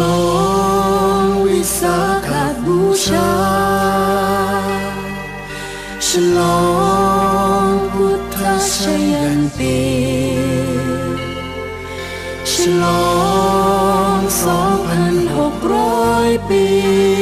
ลองวิสาขบูชา ฉลองพุทธชยันตีฉลองสองพันหกร้อยปี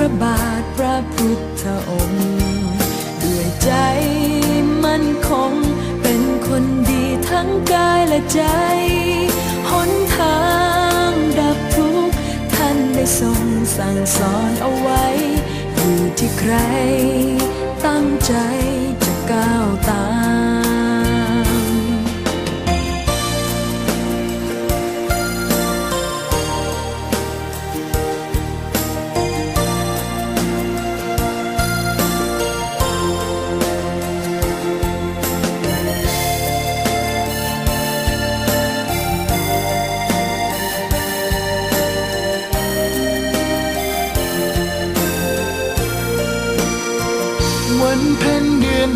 รอยพระบาทพระพุทธองค์ด้วยใจมั่นคง เป็นคนดีทั้งกายและใจ หนทางดับทุกข์ท่านได้ทรงสั่งสอนเอาไว้ อยู่ที่ใคร ตั้งใจจะก้าวตาม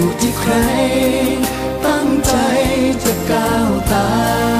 ู่ที่ใคร ตั้งใจจะก้าวตาม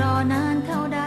รอนานเท่าใด